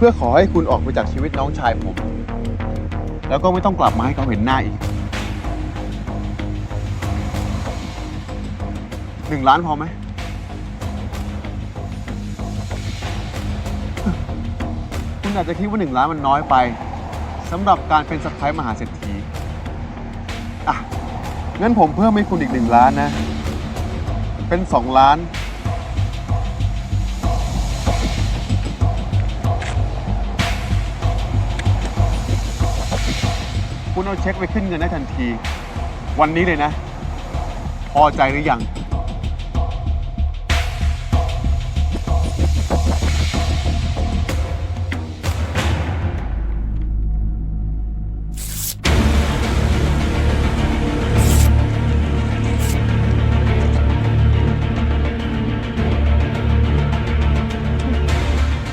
เพื่อขอให้คุณออกไปจากชีวิตน้องชายผม แล้วก็ไม่ต้องกลับมาให้เขาเห็นหน้าอีกหนึ่งล้านพอไหม คุณอาจจะคิดว่าหนึ่งล้านมันน้อยไปสำหรับการเป็นสะพ้ายมหาเศรษฐีอะงั้นผมเพิ่มให้คุณอีกหนึ่งล้านนะ เป็นสองล้าน คุณเอาเช็คไปขึ้นเงินได้ทันที วันนี้เลยนะ พอใจหรือยัง